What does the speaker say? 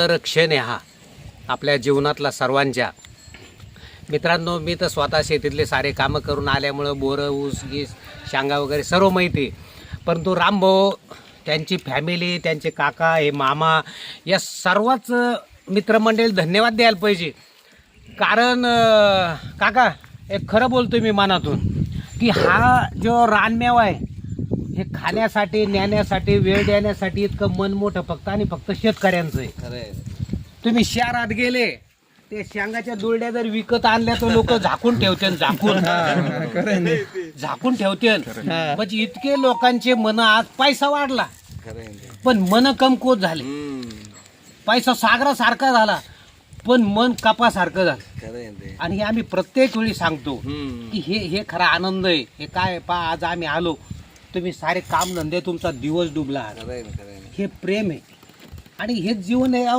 दर क्षण आहे हा. आपल्या जीवनातला सर्वांच्या. मित्रांनो मी तर स्वतः शेतीतले सारे कामं करून आल्यामुळं बोरं ऊस गीस शांगा वगैरे सर्व माहिती आहे. परंतु रामभाऊ त्यांची फॅमिली त्यांचे काका हे मामा या सर्वच मित्रमंडळी धन्यवाद द्यायला पाहिजे. कारण काका एक खरं बोलतो मी मनातून की हा जो रानमेवा आहे हे खाण्यासाठी नेण्यासाठी वेळ देण्यासाठी इतकं मन मोठं फक्त आणि फक्त शेतकऱ्यांचं आहे. तुम्ही शहरात गेले ते शेंगाच्या दुरड्या जर विकत आणल्या तर लोक झाकून ठेवते झाकून. झाकून ठेवते. म्हणजे इतके लोकांचे मन आज पैसा वाढला. पण मन कमकुवत झाले. पैसा सागरासारखा झाला पण मन कपासारखं झालं. आणि हे आम्ही प्रत्येक वेळी सांगतो की हे हे खरा आनंद आहे. हे काय पा आज आम्ही आलो. तुम्ही सारे काम धंदे तुमचा दिवस डुबला. हे प्रेम आहे. आणि हेच जीवन आहे यावर